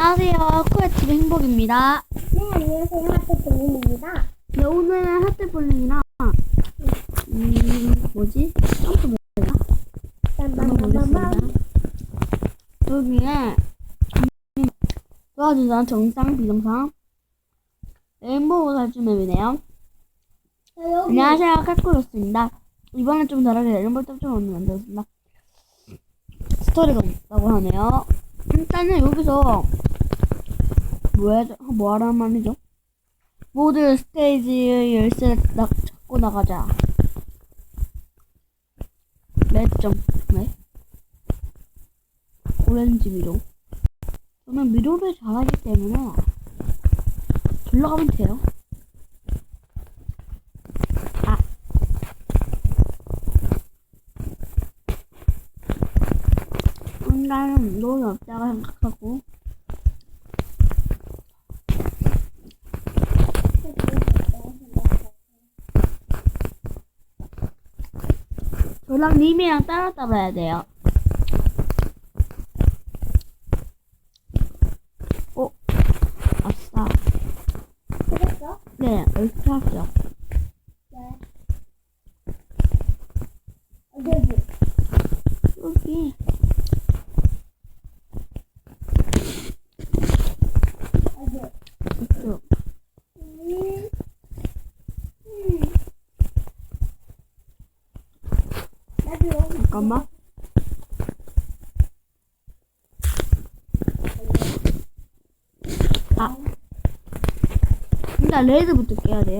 안녕하세요. 코야집 행복입니다. 네, 안녕하세요. 하트볼입니다. 네, 오늘 하트볼링이랑, 음, 뭐지? 점프 뭐야? 보겠습니다. 여기에, 음, 도와주는 정상, 비정상, 레인보우 살주 맵이네요. 안녕하세요. 칼코였습니다. 이번엔 좀 다르게 레인보우 탑좀 만들었습니다. 스토리가 없다고 하네요. 일단은 여기서, 뭐, 해, 뭐 하라는 말이죠? 모두 스테이지 열쇠 나, 잡고 나가자. 레점, 네? 오렌지 미로. 저는 미로를 잘하기 때문에, 올라가면 돼요. 아. 나는 너무 없다고 생각하고, 저랑 님이랑 따로 따로 해야 돼요. 어? 아싸. 그랬어? 네, 이렇게 하죠. 네. 어디, 어디? 여기. 어디? 이쪽. 음. 음. 나도 여기. 잠깐만. 아. 일단 레드부터 깨야 돼.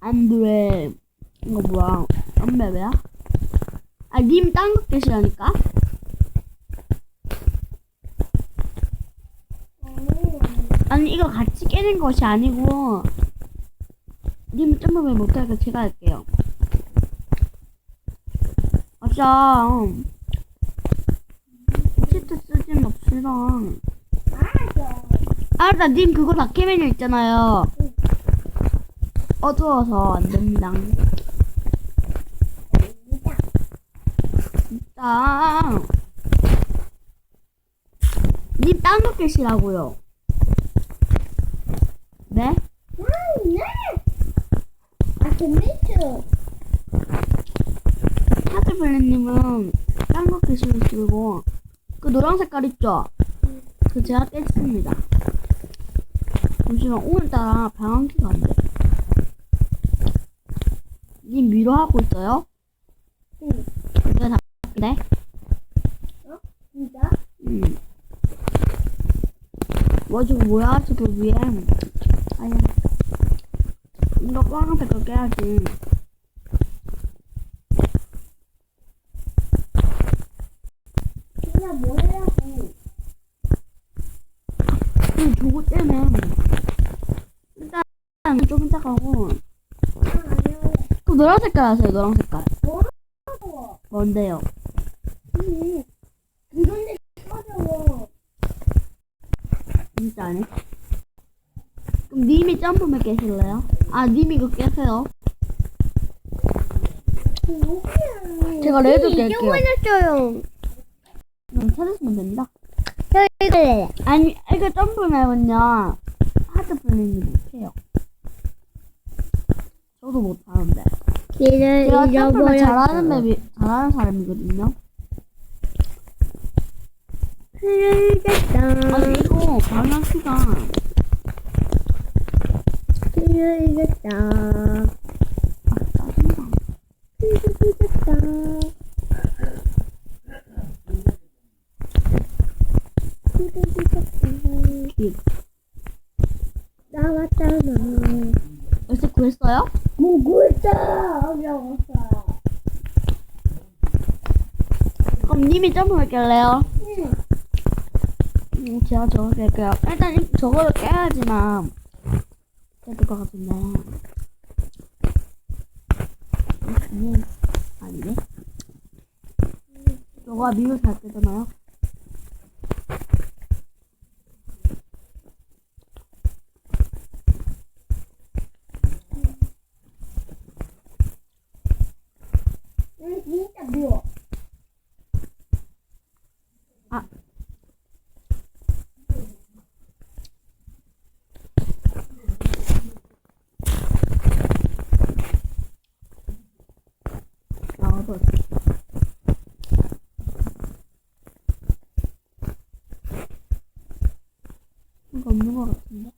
안 돼. 이거 뭐야? 엄매배야? 아, 님 딴 거 깨시라니까? 음. 아니, 이거 같이 깨는 것이 아니고, 님 점프를 못하니까 제가 할게요. 아싸. 치트 쓰지 맙시다. 알았다, 님 그거 다 캐메뉴 있잖아요. 응. 어두워서 안 됩니다. 이다. 진짜. 님딴거 깨시라고요. 네? 아, 네. 아, 재밌어. 하드블랙님은 딴거 깨시면 쓰고, 그 노란 색깔 있죠? 그 제가 깼습니다. 잠시만, 오늘따라 방황키가 안 돼. 님 미로 하고 있어요? 응. 네, 다, 네? 진짜? 음. 뭐, 저거 뭐야? 저거 위에. 아야. 이거 빨간색 거 깨야지. 그냥 뭐 해라고. 그 저거 때문에. 일단, 좀 이따 가고. 아. 그 노란 색깔 아세요? 노란 색깔. 뭐라고? 뭔데요? 응. 이런데 꺼져. 진짜 아니? 그럼 님이 점프맨 깨실래요? 아, 님이 그거 깨세요. 제가 레드 깰게요. 찾으시면 됩니다. 저 이거 아니, 이거 점프맨은요, 하드 플레이는 못해요. 저도 못하는데. 길을 제가 점프를 잘하는 맵이, 잘하는 사람이거든요. 흐르겠다. 아니, 이거 방향키가. 아, 짜증나. 흐르겠다. 흐르겠다. 길. 나왔잖아. 열쇠 구했어요? 뭐구했다. 어려웠어. 그럼 님이 점프맨 깰래요? 응. 음, 제가 저거 깰게요. 일단 이- 저거를 깨야지만 될것 같은데. 음, 아니네. 저거가 미국 잘 때잖아요. 것 같아요. 뭔가 없는 것 같은데?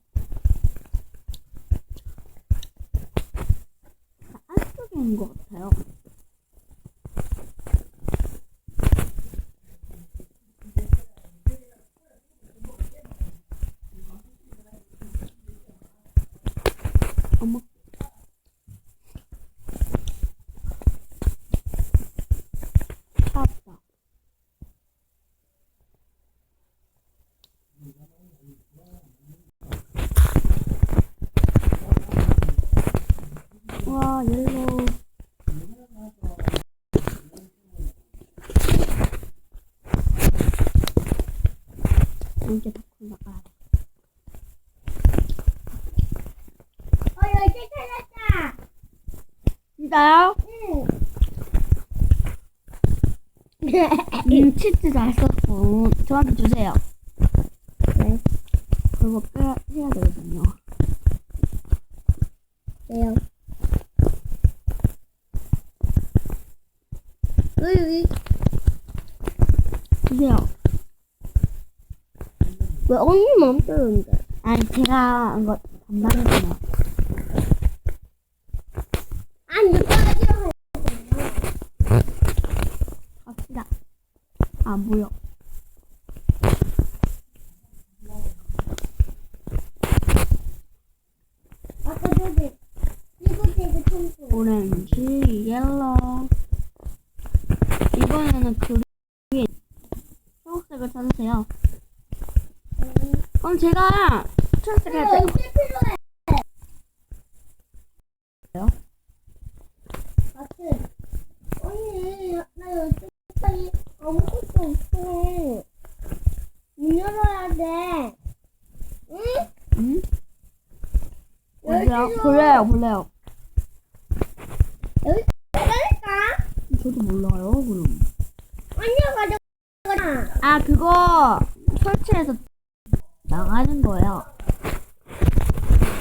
안쪽에 있는 것 같아요. 어머. 진짜요? 응. 음, 치즈 잘 썼고. 저한테 주세요. 네. 그거 빼야 해야 되거든요. 왜요? 여기 주세요. 왜 언니 멈추는데? 아니, 제가 이거 담당했어요. 아니 누가 갑시다. 아, 안 보여. 아까 저기 이거 되게 청소. 오렌지, 옐로우. 이번에는 그린, 초록색을 찾으세요. 그럼 제가 초록색 할 때, 열쇠 필요해. 왜요? 마트. 언니 나 열쇠 빨리 아무것도 없어. 문 열어야 돼. 응? 응? 어디야? 볼래요, 볼래요. 여기 찾을까? 저도 몰라요, 그럼. 언니가 가져가. 아, 그거 설치해서 나가는 거예요.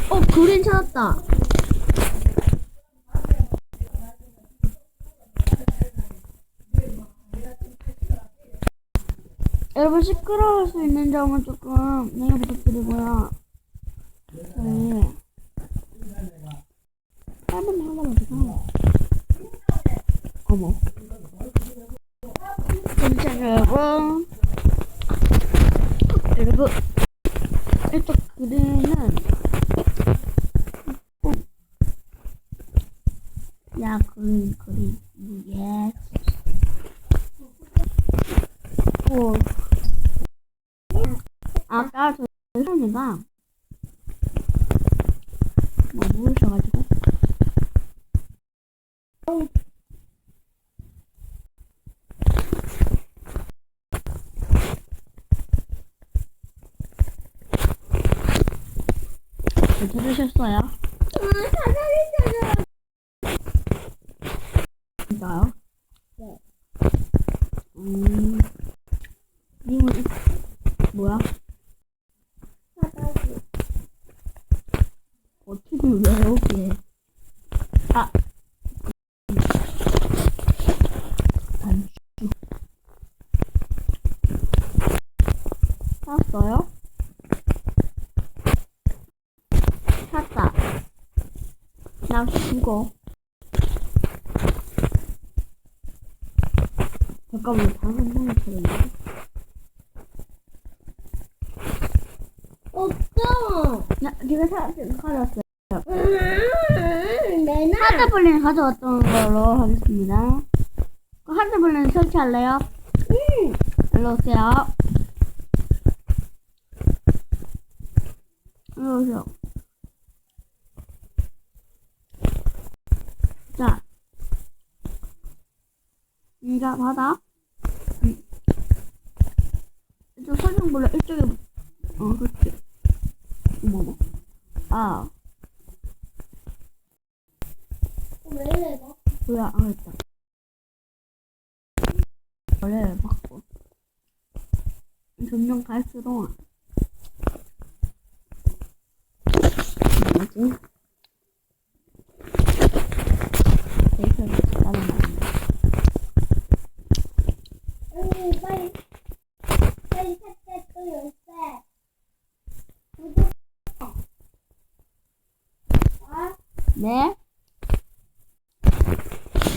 어, 그린 찾았다. 여러분 시끄러울 수 있는 점은 조금 양해 부탁드리고요. 네. 짧은 하나가지고 어머. 괜찮아요, 여러분. 그리고 이쪽 그림은 어. 야 그림 그림 예. 오. 아까 저 사람이가 뭐 모르셔가지고 잘 들으셨어요? 진짜요? 네. 음, 님은 뭐야? 사장님. 어떻게 왜 여기에? 아, 단추. 찾았어요? 찾았다. 나 죽어. 잠깐만, 다른 번에 찾았는데? 없어. 나, 네가 사, 가져왔어요. 음, 내놔. 하드블린 가져왔던 걸로 하겠습니다. 그 하드블린 설치할래요? 응. 일로 오세요. 일로 오세요. 자. 이자 받아. 응. 이쪽 설명 몰라. 이쪽에, 어, 그렇지. 어머머. 아, 왜 너? 뭐야, 아, 됐다. 원래 바꿔. 점점 갈수록 뭐지? 네?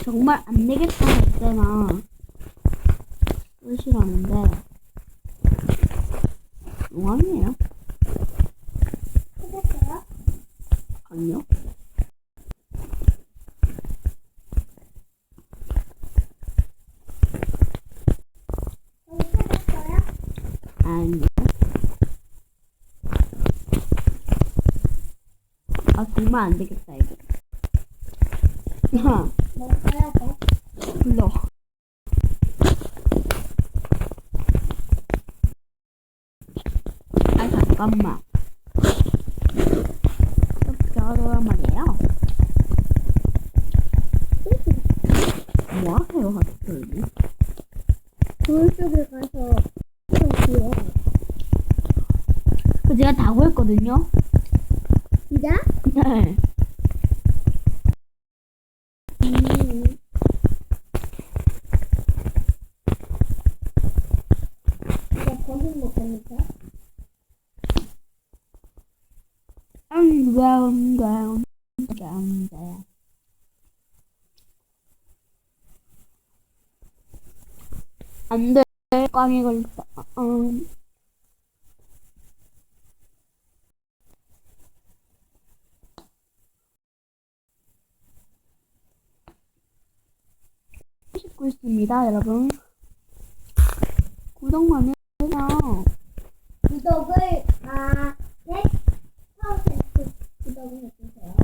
정말 안 되겠다 했잖아. 끝이라는데. 용암이에요. 아니요. 아 정말 안 되겠다 이거. 하, 뭐 써야 돼? 불러. 아 잠깐만. 하란 말이에요? 뭐 하세요, 하트님? 돌 쪽에 가서 그 제가 다 구했거든요. 진짜? 네. 음. 이거 먹겠는데? 음, down. 안 돼. 꽝이 걸렸다. 음. 씻고 있습니다, 여러분. 구독만 해요. 구독을 아, 네? 구독을 해주세요.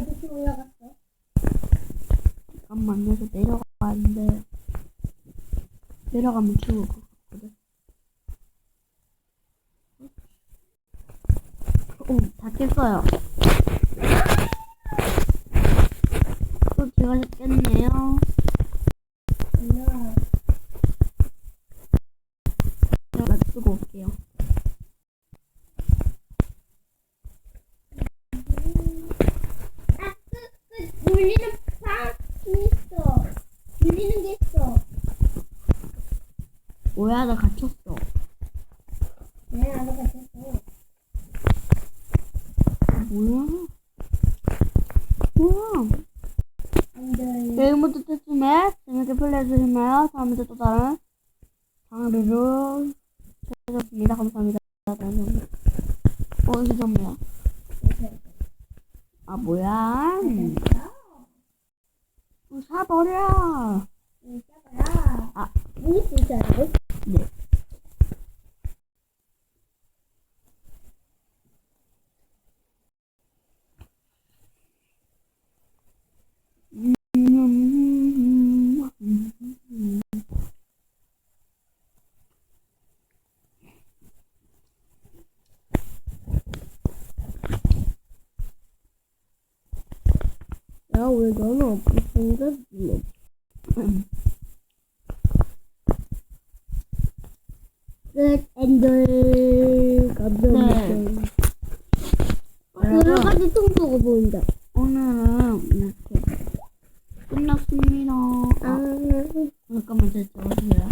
어디서 올라갔어? 잠깐 만, 여기서 내려가는데, 내려가면 죽을 것 같거든. 오, 다 깼어요. 또 제가 깼네요. 안녕. 제가 쓰고 올게요. 아, 그, 그, 물리는 방이 있어. 물리는 게 있어. 뭐야, 나 갇혔어. 네, 나도 같았어. 뭐야? 뭐야? 내일부터 테스트에 재밌게 플레이해주셨나요? 다음에 또 다른 장르로 찾아뵙겠습니다. 감사합니다. 어, 이게 뭐야? 아, 뭐야? 어, 사버려. 이따가. 아. 문이 있잖아요. 네. 야, 왜 너는 없는 거지? 끝, 엔들, 감사합니다. 네. 여러 가지 통도가 보인다. 오늘은 이렇게 끝났습니다. 아, 아, 잠깐만, 제 적어주세요.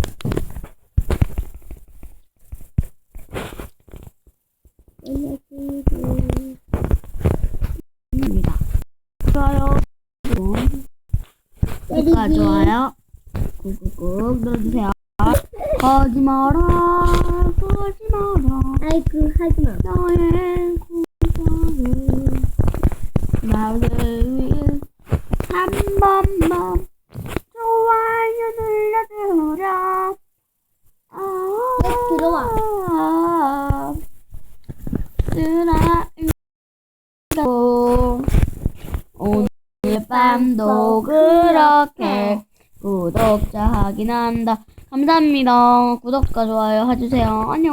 입니다. 좋아요. 구독과 좋아요. 꾹꾹꾹 눌러주세요. 거지 마라. 아이고, 하지 마. 너의 구독을 나를 한 번만 좋아요 눌러주라. 아, 네, 들어와. 쓰라고 오늘 밤도 그렇게 구독자 확인한다. 감사합니다. 구독과 좋아요 해주세요. 안녕.